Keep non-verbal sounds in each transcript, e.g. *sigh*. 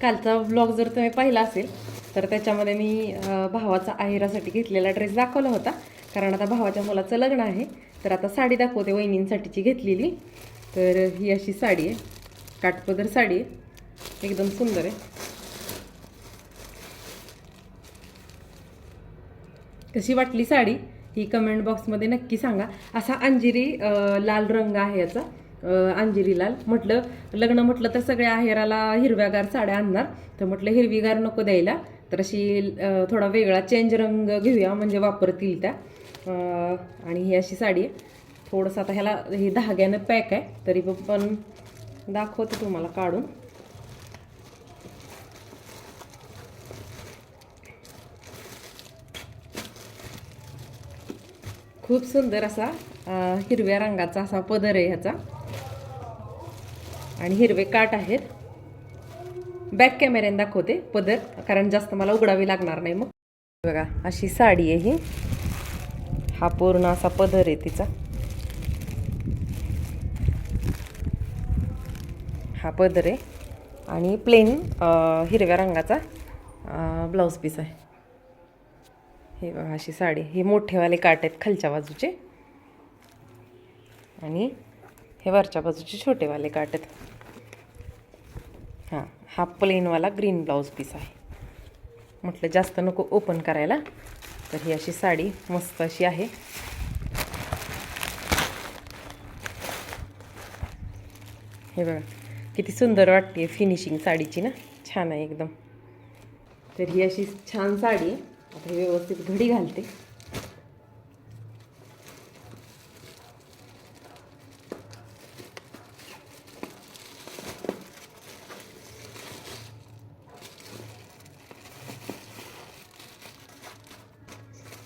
कालचा ब्लॉग जर तुम्ही पाहिला असेल तर त्याच्यामध्ये मी भावाचा आहेरासाठी घेतलेला ड्रेस दाखवला होता. कारण आता भावाच्या मुलाचं लग्न आहे तर आता साडी दाखवते वहिनींसाठीची घेतलेली. तर ही अशी साडी आहे. काठपदर साडी आहे. एकदम सुंदर आहे. कशी वाटली साडी? ही कमेंट बॉक्समध्ये नक्की सांगा. असा अंजिरी लाल रंग आहे याचा. अं, म्हटलं लग्न म्हटलं तर सगळ्या आहेराला हिरव्यागार साड्या आणणार. तर म्हटलं हिरवीगार नको द्यायला. तर अशी थोडा वेगळा चेंज रंग घेऊया म्हणजे वापरतील त्या. आणि ही अशी साडी आहे. थोडंसं आता ह्याला हे धाग्यानं पॅक आहे. तरी पण दाखवते तुम्हाला काढून. खूप सुंदर असा हिरव्या रंगाचा असा पदर आहे ह्याचा. आणि हिरवे काट आहेत. बॅक कॅमेऱ्याने दाखवते पदर कारण जास्त मला उघडावी लागणार नाही मग. बघा अशी साडी आहे ही. हा पूर्ण असा पदर आहे तिचा. हा पदर आहे. आणि प्लेन हिरव्या रंगाचा ब्लाऊज पीस आहे. हे बघा अशी साडी. ही मोठेवाले काट आहेत खालच्या बाजूचे. आणि हे वरच्या बाजूचे छोटेवाले काट आहेत. हां हा प्लेनवाला ग्रीन ब्लाऊज पीस आहे. म्हटलं जास्त नको ओपन करायला. तर ही अशी साडी मस्त अशी आहे. हे बघा किती सुंदर वाटते फिनिशिंग साडीची ना. छान आहे एकदम. तर ही अशी छान साडी. आता ही व्यवस्थित घडी घालते.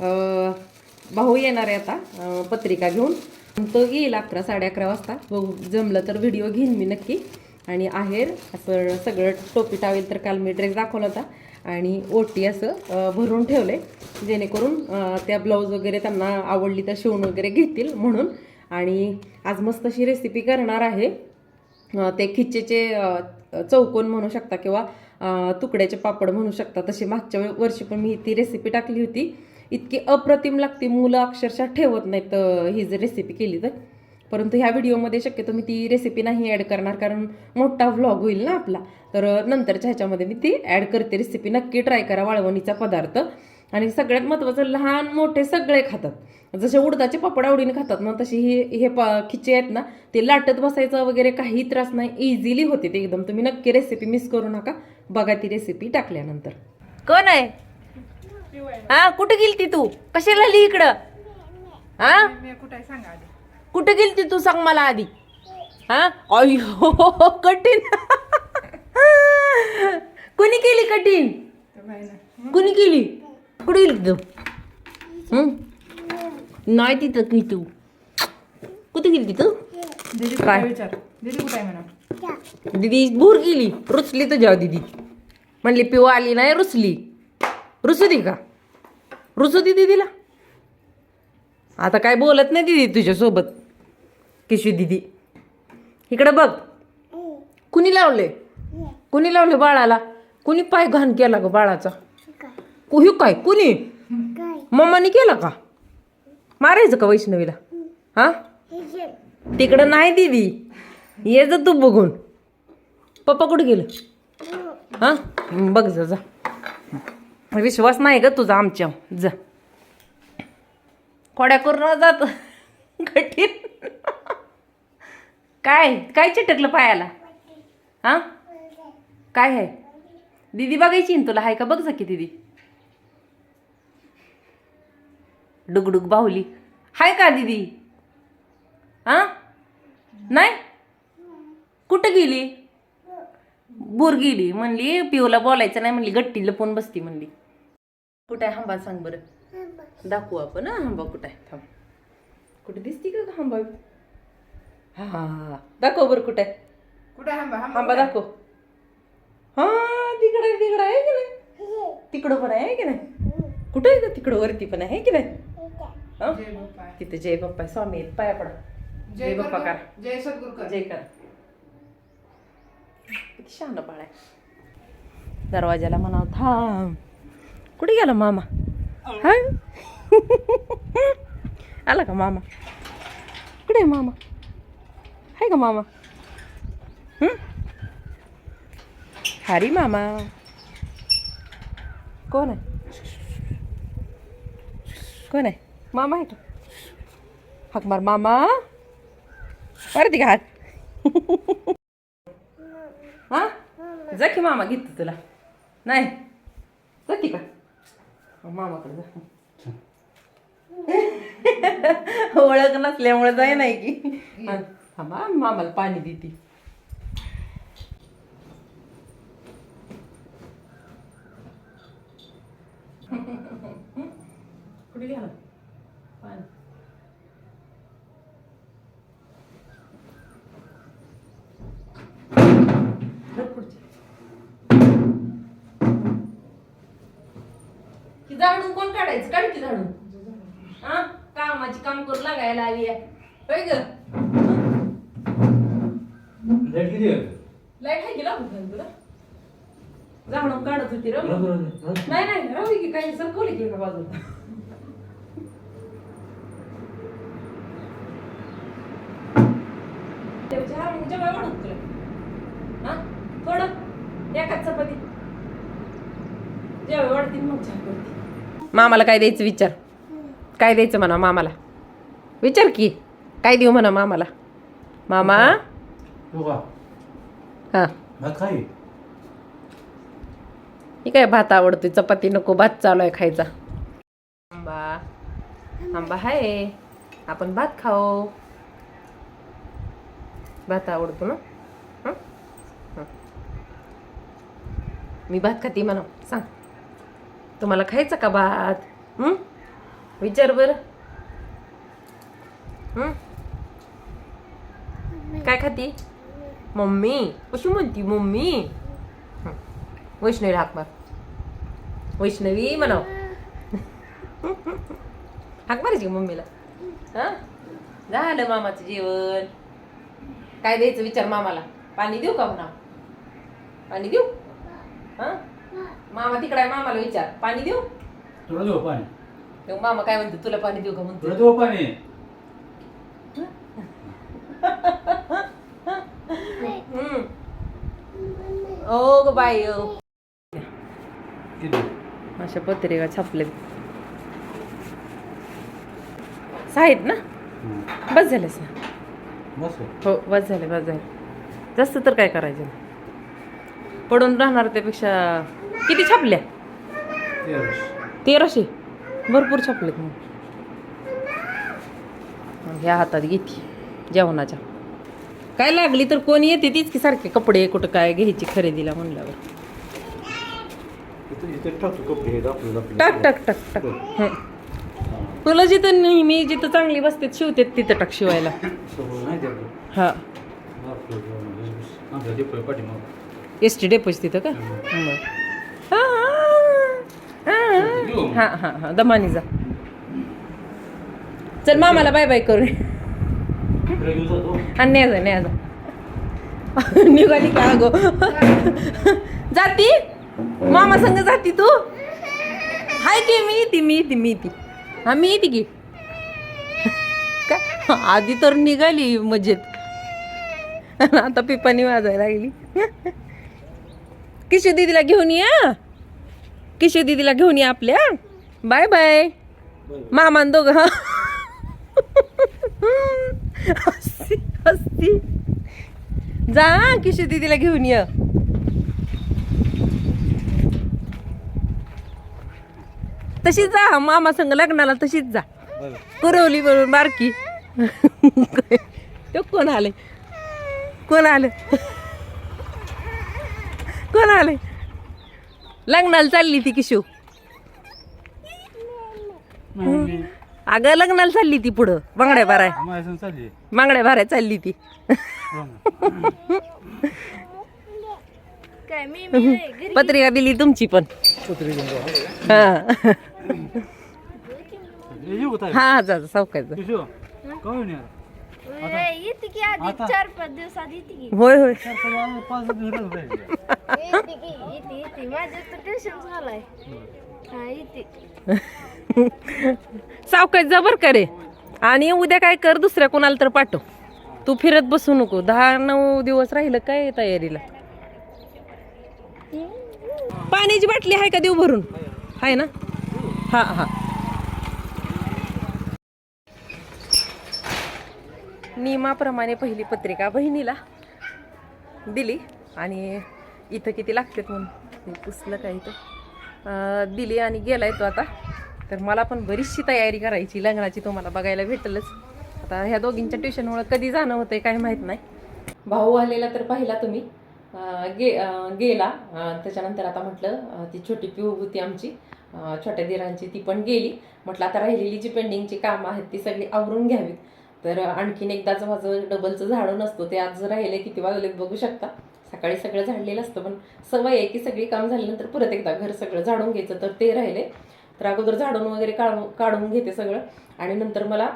भाऊ येणार आहे आता पत्रिका घेऊन. तो येईल अकरा साडे अकरा वाजता. बघू जमलं तर व्हिडिओ घेईन मी नक्की. आणि आहेर असं सगळं टोपी टावेल तर काल मी ड्रेस दाखवला होता. आणि ओटी असं भरून ठेवलं. आहे जेणेकरून त्या ब्लाऊज वगैरे त्यांना आवडली तर शिवून वगैरे घेतील म्हणून. आणि आज मस्त अशी रेसिपी करणार आहे. ते खिच्चेचे चौकोन म्हणू शकता किंवा तुकड्याचे पापड म्हणू शकता. तशी मागच्या वर्षी पण मी ती रेसिपी टाकली होती. इतकी अप्रतिम लागते मुलं अक्षरशः ठेवत नाहीत ही जर रेसिपी केली तर. परंतु ह्या व्हिडिओमध्ये शक्यतो मी ती रेसिपी नाही ॲड करणार कारण मोठा व्लॉग होईल ना आपला. तर नंतरच्या ह्याच्यामध्ये मी ती ॲड करते रेसिपी नक्की ट्राय करा वाळवणीचा पदार्थ. आणि सगळ्यात महत्त्वाचं लहान मोठे सगळे खातात. जसे उडदाचे पापड आवडीने खातात ना तशी ही हे पा खिचे आहेत ना ते लाटत बसायचं वगैरे काही त्रास नाही. इझिली होते ते एकदम. तुम्ही नक्की रेसिपी मिस करू नका. बघा ती रेसिपी टाकल्यानंतर. कोण आहे? हा कुठे गेलती तू? कशाला आली इकडं? हा? कुठे सांगा आधी. कुठे गेलती तू सांग मला आधी? हा? अय्यो कठीण. कुणी केली कठीण? कुणी केली? कुठे गेली तू? नाही तिथं की तू. कुठे गेली तू? दीदी काय? दीदी भूर गेली. रुचली तुझ्या दिदी. म्हणली पिऊ आली नाही रुचली रुचू दे का? रुचू दे दिदीला? आता काय बोलत नाही दिदी तुझ्यासोबत किशू दिदी. इकडे बघ. कुणी लावले? कुणी लावले बाळाला? कुणी पाय घाण केला ग बाळाचा? कुही काय? कुणी? मम्मानी केला का? मारायचं का वैष्णवीला? हा? तिकडं नाही दिदी. ये जा तू बघून. पप्पा कुठे गेलं? हा? बघ जा जा. विश्वास नाही ग तुझा आमच्या जा. कोड्या करून जात. कठीण. काय? काय चिटकलं पायाला? हां? काय आहे? दीदी बघायची ना तुला? आहे का? बघ जा की दीदी. डुगडुग बाहुली. हाय का दीदी? हां? नाही? कुठं गेली? बोर गेली. म्हणली पिऊला बोलायचं नाही म्हणली गट्टी लपून बसती म्हणली. कुठं आहे हंबा सांग बरं. दाखवू आपण हा हंबा कुठं आहे? थांब. कुठे दिसती का हंबा? हा दाखव बरं कुठं आहे. कुठे आहे आंबा हंबा दाखव. हा तिकडे तिकडं आहे की नाही? तिकडं पण आहे की नाही? कुठं आहे का तिकडं वरती पण आहे की नाही? हा? जय बाप्पा. तिथे जय बाप्पा स्वामी आहेत, पाया पडा. जय बाप्पा करा. जय सद्गुरू कर जय कर. किती शहाणं बाळ आहे. दरवाजाला म्हणाव थांब. कुठे गेला मामा? हाय *laughs* आला का मामा? कुठे आहे मामा? हाय का मामा? हं? हरी मामा. कोण आहे? कोण आहे? मामा आहे का? हाक मार मामा. मारते का हाक हा? जा की मामा घेतो तुला. नाही. जाते का हो, मामाकडे जा. *laughs* ओळख नसल्यामुळे जाय नाही की. थांबा मामाला पाणी देते. *laughs* कुठे गेला? झाडून कोण काढायचं? काढ की झाडून. हा? कामाची काम करू लागायला आली आहे. होय ग? लाइट किती आहे? लाइट आहे की लागू तुला? झाडून काढत होती रे राहू दे, राहू दे, राहू दे. नाही नाही राहू दे की काही सरकवली की एका बाजूला वाढत तुला. हा? थोडं एकाच चपाती जेव्हा वाढतील मग चहा करते मामाला काय द्यायचं विचार? काय द्यायचं म्हणा मामाला? विचार की काय देऊ म्हणा मामाला? मामा? हा. ही काय भात आवडतोय? चपाती नको भात चालू आहे खायचा. आंबा. आंबा आहे आपण भात खाऊ. भात आवडतो ना. मी भात खाते म्हणा. सांग. तुम्हाला खायचा का भात? विचार बर. काय खाती? मम्मी. कशी म्हणती मम्मी. वैष्णवीला हाक मार वैष्णवी म्हणाव. हाक मारायची मम्मीला? हा? झालं मामाचं जेवण. काय द्यायचं विचार मामाला? पाणी देऊ का म्हणा? पाणी देऊ? मामा तिकडे आहे मामाला विचार. पाणी देऊ? तुला देऊ पाणी. तेव्हा मामा काय म्हणतो तुला पाणी देऊ का म्हणतो? तुला देऊ पाणी. हम्म. ओ ग बाई ओ. किती अशा पत्रिका छापले आहेत ना? हं. बस झालेस ना? बस हो बस झाले बस झाले जास्त तर काय करायचं? पडून राहणार त्यापेक्षा किती छापल्या? तेराशे. भरपूर छापलेत मग. ह्या हातात घेते जेवणाच्या. काय लागली तर कोण येते तीच की सारखे कपडे कुठं काय घ्यायची खरेदीला म्हणल्यावर. टाक टाक टाक टाक. हं. तुला जिथं नेहमी जिथं चांगली बसते शिवते तिथं टाक शिवायला. नाही हा. एस टी डेपोच तिथं का? बरं. हा. हा हा हा. हा दमानी जा. चल मामाला बाय बाय करू. आणि न्या जा न्या जा. निघाली का गो? जाती? मामा संग जाती तू? हाय की मी येते मी येते मी येते. हा मी येते की? का? आधी तर निघाली मजेत. आता पिपाणी वाजायला लागली. किशू दीदीला घेऊन या किशोर दीदीला घेऊन या आपल्या. Bye bye. मामान दोघं हा. हस्ती जा किशोर दीदीला घेऊन ये. तशीच जा मामा संग लग्नाला तशीच जा. बरं. कुरवली बरोबर बारकी. तो कोण आले कोण आलं? कोण आले लग्नाला चालली ती किशू. अगं लग्नाला चालली ती पुढं. बांगड्या भराय. चालली. बांगड्या भराय चालली ती. पत्रिका दिली तुमची पण. हा. हे? हा जा सावकायचं पिशू, का होईना यार? येते की आधी चार पाच दिवसात येते की. होय होय. तर सगळं पाच दिवस राहिले. येते की येते येते माझं तर ट्युशन झालंय. हा येते सावकाश जबर करे आणि उद्या काय कर दुसऱ्या कोणाला तर पाठव. तू फिरत बसू नको. दहा नऊ दिवस राहिलं काय तयारीला? पाण्याची बाटली आहे का देऊ भरून आहे ना? हा हा. नियमाप्रमाणे पहिली पत्रिका बहिणीला दिली. आणि इथं किती लागतात म्हणून? पुसलं काय इथं. दिली आणि गेलाय तो आता. तर मला पण बरीचशी तयारी करायची. लग्नाची तुम्हाला बघायला भेटलच. आता ह्या दोघींच्या ट्युशनमुळे कधी जाणं होतंय काय माहीत नाही. भाऊ आलेला तर पाहिला तुम्ही. गे गेला. त्याच्यानंतर आता म्हटलं ती छोटी पिऊ होती आमची. छोट्या दिरांची ती पण गेली. म्हटलं आता राहिलेली जी पेंडिंगची कामं आहेत ती सगळी आवरून घ्यावीत. तर आणखीन एकदाच माझं डबलचं झाडं नसतं ते आज राहिले किती वाजलेत बघू शकता. सकाळी सगळं झाडलेलं असतं पण सवय आहे की सगळी काम झाल्यानंतर परत एकदा घर सगळं झाडून घ्यायचं तर ते राहिले. तर अगोदर झाडून वगैरे काढून काढून घेते सगळं. आणि नंतर मला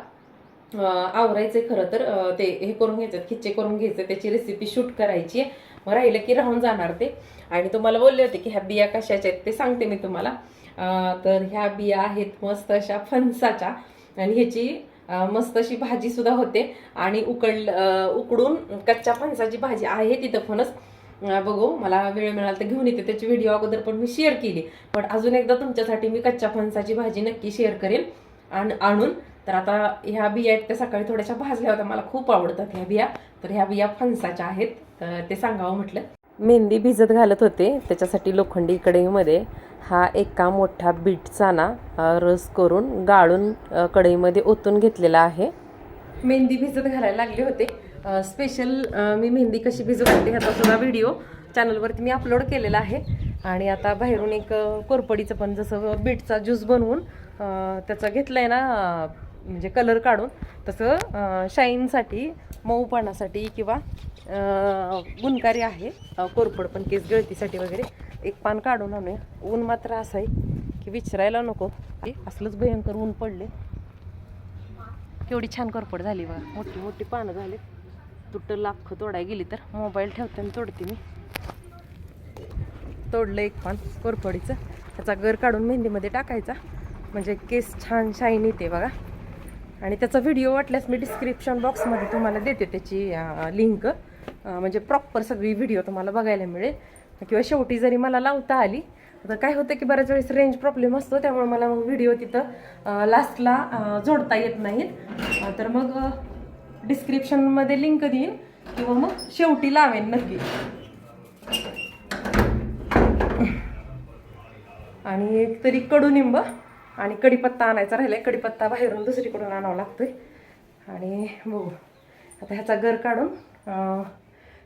आवरायचं आहे खरं तर ते हे करून घ्यायचं खिच्चे करून घ्यायचं त्याची रेसिपी शूट करायची आहे. मग राहिलं की राहून जाणार ते. आणि तुम्हाला बोलले होते की ह्या बिया कशाच्या आहेत ते सांगते मी तुम्हाला. तर ह्या बिया आहेत मस्त अशा फणसाच्या. आणि ह्याची मस्त अशी भाजी सुद्धा होते. आणि उकड उकडून कच्च्या फणसाची भाजी आहे तिथं फणस. बघू मला वेळ मिळाला तर घेऊन येते. त्याची व्हिडिओ अगोदर पण मी शेअर केली. पण अजून एकदा तुमच्यासाठी मी कच्च्या फणसाची भाजी नक्की शेअर करेन आणि आणून. तर आता ह्या बिया त्या सकाळी थोड्याशा भाजल्या होत्या. मला खूप आवडतात ह्या बिया. तर ह्या बिया फणसाच्या आहेत. तर ते सांगावं म्हटलं. मेहंदी भिजत घालत होते. त्याच्यासाठी लोखंडी कढईमध्ये. हा एका मोठा बीटचा ना रस करून गाळून कढईमध्ये ओतून घेतलेला आहे. मेहंदी भिजत घालायला लागले होते. स्पेशल मी मेहंदी कशी भिजत घालते ह्याचा सुद्धा व्हिडिओ चॅनलवरती मी अपलोड केलेला आहे. आणि आता बाहेरून एक कोरपडीचं पण जसं बीटचा ज्यूस बनवून त्याचा त्याचा घेतलाय ना म्हणजे कलर काढून तसं शाईनसाठी मऊपणासाठी किंवा गुणकारी आहे कोरपड पण केस गळतीसाठी वगैरे. एक पान काढून आणूया. ऊन मात्र असं आहे की विचारायला नको. की असलंच भयंकर ऊन पडले केवढी छान करपड झाली बघा. मोठी मोठी पानं झाली. तुटं लाख तोडाय गेली तर मोबाईल ठेवते आणि तोडते मी. तोडलं एक पान कोरफडीचं त्याचा गर काढून मेहंदीमध्ये टाकायचा. म्हणजे केस छान शाईन येते बघा. आणि त्याचा व्हिडिओ वाटल्यास मी डिस्क्रिप्शन बॉक्समध्ये तुम्हाला देते त्याची लिंक म्हणजे प्रॉपर सगळी व्हिडिओ तुम्हाला बघायला मिळेल. किंवा शेवटी जरी मला लावता आली तर काय होतं की बऱ्याच वेळेस रेंज प्रॉब्लेम असतो त्यामुळे मला मग व्हिडिओ तिथं लास्टला जोडता येत नाहीत. तर मग डिस्क्रिप्शनमध्ये लिंक देईन किंवा मग शेवटी लावेन नक्की. आणि एक तरी कडुनिंब आणि कढीपत्ता आणायचा राहिला आहे कडीपत्ता बाहेरून दुसरीकडून आणावा लागतोय. आणि बघू. आता ह्याचा घर काढून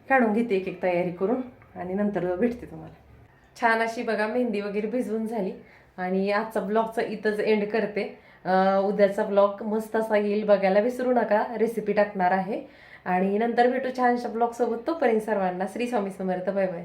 काढून घेते एक एक तयारी करून. आणि नंतर भेटते तुम्हाला. छान अशी बघा मेहंदी वगैरे भिजवून झाली. आणि आजचा ब्लॉगचा इथंच एंड करते. उद्याचा ब्लॉग मस्त असा येईल बघायला विसरू नका. रेसिपी टाकणार आहे. आणि नंतर भेटू छानशा ब्लॉगसोबत. तोपर्यंत सर्वांना श्री स्वामी समर्थ. Bye bye.